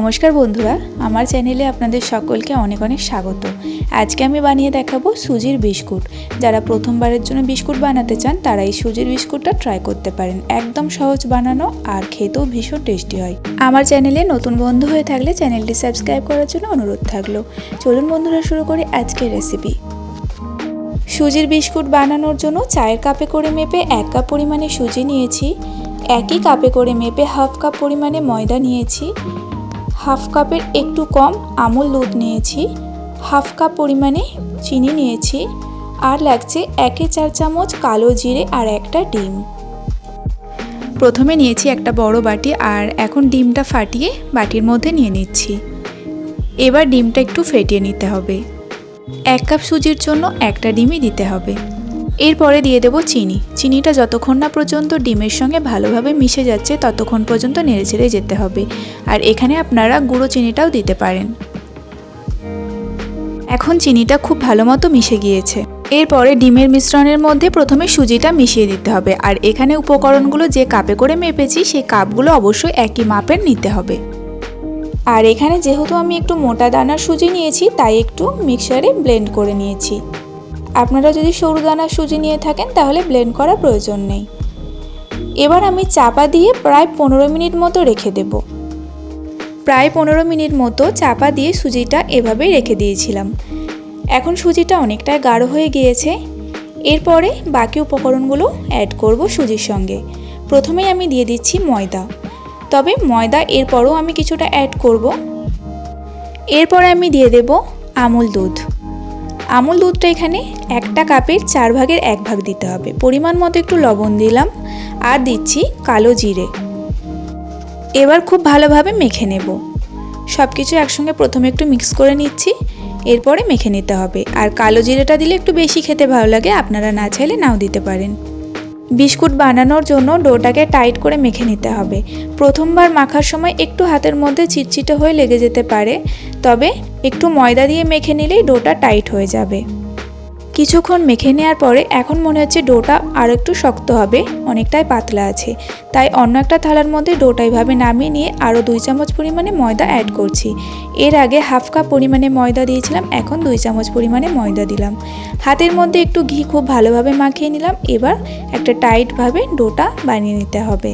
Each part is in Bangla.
নমস্কার বন্ধুরা, আমার চ্যানেলে আপনাদের সকলকে অনেক অনেক স্বাগত। আজকে আমি বানিয়ে দেখাবো সুজির বিস্কুট। যারা প্রথমবারের জন্য বিস্কুট বানাতে চান, তারা এই সুজির বিস্কুটটা ট্রাই করতে পারেন। একদম সহজ বানানো আর খেতেও ভীষণ টেস্টি হয়। আমার চ্যানেলে নতুন বন্ধু হয়ে থাকলে চ্যানেলটি সাবস্ক্রাইব করার জন্য অনুরোধ থাকল। চলুন বন্ধুরা, শুরু করি আজকের রেসিপি সুজির বিস্কুট বানানোর জন্য চায়ের কাপে করে মেপে এক কাপ পরিমাণে সুজি নিয়েছি, একই কাপে করে মেপে হাফ কাপ পরিমাণে ময়দা নিয়েছি হাফ কাপের একটু কম আমুল দুধ নিয়েছি, হাফ কাপ পরিমাণে চিনি নিয়েছি, আর লাগছে একে চার চামচ কালো জিরে আর একটা ডিম। প্রথমে নিয়েছি একটা বড় বাটি আর এখন ডিমটা ফাটিয়ে বাটির মধ্যে নিয়ে নিচ্ছি। এবার ডিমটা একটু ফেটিয়ে নিতে হবে। এক কাপ সুজির জন্য একটা ডিমই দিতে হবে। এরপরে দিয়ে দেব চিনি। চিনিটা যতক্ষণ না পর্যন্ত ডিমের সঙ্গে ভালোভাবে মিশে যাচ্ছে, ততক্ষণ পর্যন্ত নেড়ে নেড়েচেড়ে যেতে হবে। আর এখানে আপনারা গুঁড়ো চিনিটাও দিতে পারেন। এখন চিনিটা খুব ভালো মতো মিশে গিয়েছে। এরপরে ডিমের মিশ্রণের মধ্যে প্রথমে সুজিটা মিশিয়ে দিতে হবে। আর এখানে উপকরণগুলো যে কাপে করে মেপেছি, সেই কাপগুলো অবশ্যই একই মাপের নিতে হবে। আর এখানে যেহেতু আমি একটু মোটা দানার সুজি নিয়েছি, তাই একটু মিক্সারে ব্লেন্ড করে নিয়েছি। আপনারা যদি সরু দানার সুজি নিয়ে থাকেন, তাহলে ব্লেন্ড করা প্রয়োজন নেই। এবার আমি চাপা দিয়ে প্রায় পনেরো মিনিট মতো রেখে দেব। প্রায় পনেরো মিনিট মতো চাপা দিয়ে সুজিটা এভাবেই রেখে দিয়েছিলাম। এখন সুজিটা অনেকটাই গাঢ় হয়ে গিয়েছে। এরপরে বাকি উপকরণগুলো অ্যাড করব সুজির সঙ্গে। প্রথমেই আমি দিয়ে দিচ্ছি ময়দা। তবে ময়দা এরপরও আমি কিছুটা অ্যাড করব। এরপরে আমি দিয়ে দেব আমুল দুধ। আমুল দুধটা এখানে একটা কাপের চার ভাগের এক ভাগ দিতে হবে। পরিমাণ মতো একটু লবণ দিলাম আর দিচ্ছি কালো জিরে। এবার খুব ভালোভাবে মেখে নেব। সব কিছু একসঙ্গে প্রথমে একটু মিক্স করে নিচ্ছি, এরপরে মেখে নিতে হবে। আর কালো জিরেটা দিলে একটু বেশি খেতে ভালো লাগে, আপনারা না চাইলে নাও দিতে পারেন। বিস্কুট বানানোর জন্য ডোটাকে টাইট করে মেখে নিতে হবে। প্রথমবার মাখার সময় একটু হাতের মধ্যে চিটচিটে হয়ে লেগে যেতে পারে, তবে একটু ময়দা দিয়ে মেখে নিলেই ডোটা টাইট হয়ে যাবে। কিছুক্ষণ মেখে নেওয়ার পরে এখন মনে হচ্ছে ডোটা আরও একটু শক্ত হবে, অনেকটাই পাতলা আছে। তাই অন্য একটা থালার মধ্যে ডোটা এভাবে নামিয়ে নিয়ে আরও দুই চামচ পরিমাণে ময়দা অ্যাড করছি। এর আগে হাফ কাপ পরিমাণে ময়দা দিয়েছিলাম, এখন দুই চামচ পরিমাণে ময়দা দিলাম। হাতের মধ্যে একটু ঘি খুব ভালোভাবে মাখিয়ে নিলাম, এবার একটা টাইটভাবে ডোটা বানিয়ে নিতে হবে।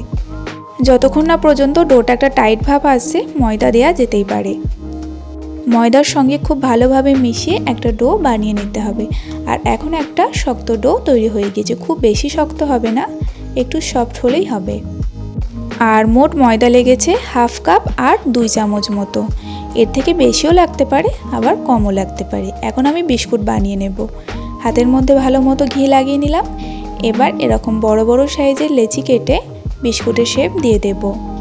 যতক্ষণ না পর্যন্ত ডোটা একটা টাইট ভাব আসছে, ময়দা দেওয়া যেতেই পারে। ময়দার সঙ্গে খুব ভালোভাবে মিশিয়ে একটা ডো বানিয়ে নিতে হবে। আর এখন একটা শক্ত ডো তৈরি হয়ে গিয়েছে খুব বেশি শক্ত হবে না, একটু সফট হলেই হবে। আর মোট ময়দা লেগেছে হাফ কাপ আর দুই চামচ মতো। এর থেকে বেশিও লাগতে পারে, আবার কমও লাগতে পারে। এখন আমি বিস্কুট বানিয়ে নেব। হাতের মধ্যে ভালো মতো ঘি লাগিয়ে নিলাম। এবার এরকম বড় বড় সাইজের লেচি কেটে বিস্কুটের শেপ দিয়ে দেবো।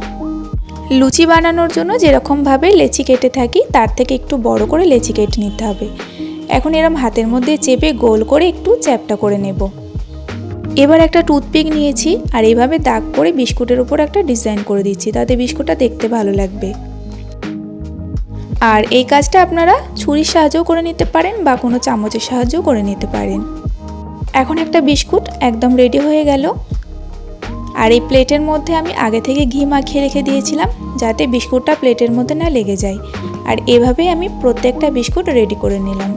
লুচি বানানোর জন্য যেরকমভাবে লেচি কেটে থাকি, তার থেকে একটু বড় করে লেচি কেটে নিতে হবে। এখন এরম হাতের মধ্যে চেপে গোল করে একটু চ্যাপটা করে নেব। এবার একটা টুথপিক নিয়েছি আর এইভাবে দাগ করে বিস্কুটের উপর একটা ডিজাইন করে দিচ্ছি, তাতে বিস্কুটটা দেখতে ভালো লাগবে। আর এই কাজটা আপনারা ছুরির সাহায্যেও করে নিতে পারেন বা কোনো চামচের সাহায্যও করে নিতে পারেন। এখন একটা বিস্কুট একদম রেডি হয়ে গেল। আর এই প্লেটের মধ্যে আমি আগে থেকে ঘি মাখিয়ে রেখে দিয়েছিলাম যাতে বিস্কুটটা প্লেটের মধ্যে না লেগে যায়। আর এভাবেই আমি প্রত্যেকটা বিস্কুট রেডি করে নিলাম।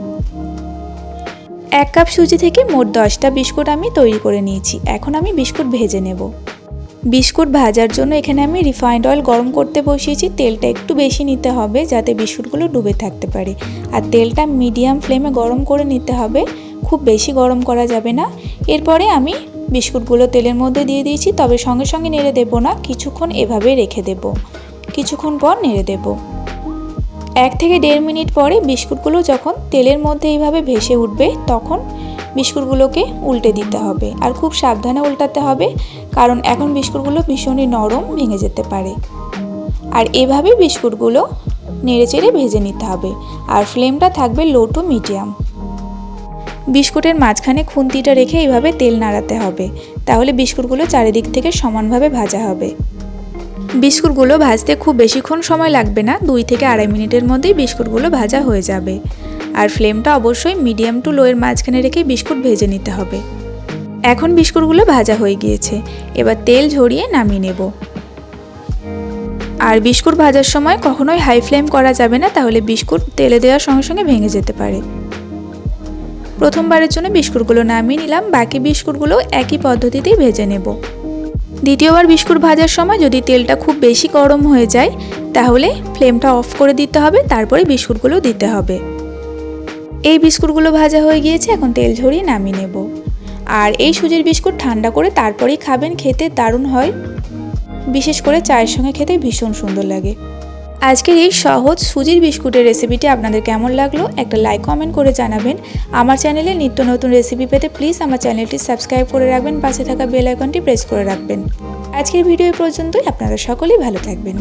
এক কাপ সুজি থেকে মোট দশটা বিস্কুট আমি তৈরি করে নিয়েছি। এখন আমি বিস্কুট ভেজে নেব। বিস্কুট ভাজার জন্য এখানে আমি রিফাইন্ড অয়েল গরম করতে বসিয়েছি। তেলটা একটু বেশি নিতে হবে যাতে বিস্কুটগুলো ডুবে থাকতে পারে। আর তেলটা মিডিয়াম ফ্লেমে গরম করে নিতে হবে। খুব বেশি গরম করা যাবে না। এরপরে আমি বিস্কুটগুলো তেলের মধ্যে দিয়ে দিয়েছি, তবে সঙ্গে সঙ্গে নেড়ে দেবো না, কিছুক্ষণ এভাবে রেখে দেব। কিছুক্ষণ পর নেড়ে দেব। এক থেকে দেড় মিনিট পরে বিস্কুটগুলো যখন তেলের মধ্যে এইভাবে ভেসে উঠবে, তখন বিস্কুটগুলোকে উল্টে দিতে হবে। আর খুব সাবধানে উল্টাতে হবে, কারণ এখন বিস্কুটগুলো ভীষণই নরম ভেঙে যেতে পারে। আর এভাবে বিস্কুটগুলো নেড়ে চেড়ে ভেজে নিতে হবে। আর ফ্লেমটা থাকবে লো টু মিডিয়াম। বিস্কুটের মাঝখানে খুন্তিটা রেখে এইভাবে তেল নাড়াতে হবে। তাহলে বিস্কুটগুলো চারিদিক থেকে সমানভাবে ভাজা হবে। বিস্কুটগুলো ভাজতে খুব বেশিক্ষণ সময় লাগবে না, দুই থেকে আড়াই মিনিটের মধ্যেই বিস্কুটগুলো ভাজা হয়ে যাবে। আর ফ্লেমটা অবশ্যই মিডিয়াম টু লোয়ের মাঝখানে রেখে বিস্কুট ভেজে নিতে হবে। এখন বিস্কুটগুলো ভাজা হয়ে গিয়েছে, এবার তেল ঝরিয়ে নামিয়ে নেব। আর বিস্কুট ভাজার সময় কখনোই হাই ফ্লেম করা যাবে না, তাহলে বিস্কুট তেলে দেওয়ার সঙ্গে সঙ্গে ভেঙে যেতে পারে। প্রথমবারের জন্য বিস্কুটগুলো নামিয়ে নিলাম, বাকি বিস্কুটগুলো একই পদ্ধতিতেই ভেজে নেব। দ্বিতীয়বার বিস্কুট ভাজার সময় যদি তেলটা খুব বেশি গরম হয়ে যায়, তাহলে ফ্লেমটা অফ করে দিতে হবে, তারপরে বিস্কুটগুলো দিতে হবে। এই বিস্কুটগুলো ভাজা হয়ে গিয়েছে, এখন তেল ঝরিয়ে নামিয়ে নেব। আর এই সুজির বিস্কুট ঠান্ডা করে তারপরেই খাবেন, খেতে দারুণ হয়। বিশেষ করে চায়ের সঙ্গে খেতে ভীষণ সুন্দর লাগে। আজকের এই সহজ সুজির বিস্কুটের রেসিপিটি আপনাদের কেমন লাগল? একটা লাইক কমেন্ট করে জানাবেন। আমার চ্যানেলে নিত্য নতুন রেসিপি পেতে প্লিজ আমার চ্যানেলটি সাবস্ক্রাইব করে রাখবেন। পাশে থাকা বেল আইকনটি প্রেস করে রাখবেন। আজকের ভিডিও পর্যন্তই। আপনারা সকলেই ভালো থাকবেন।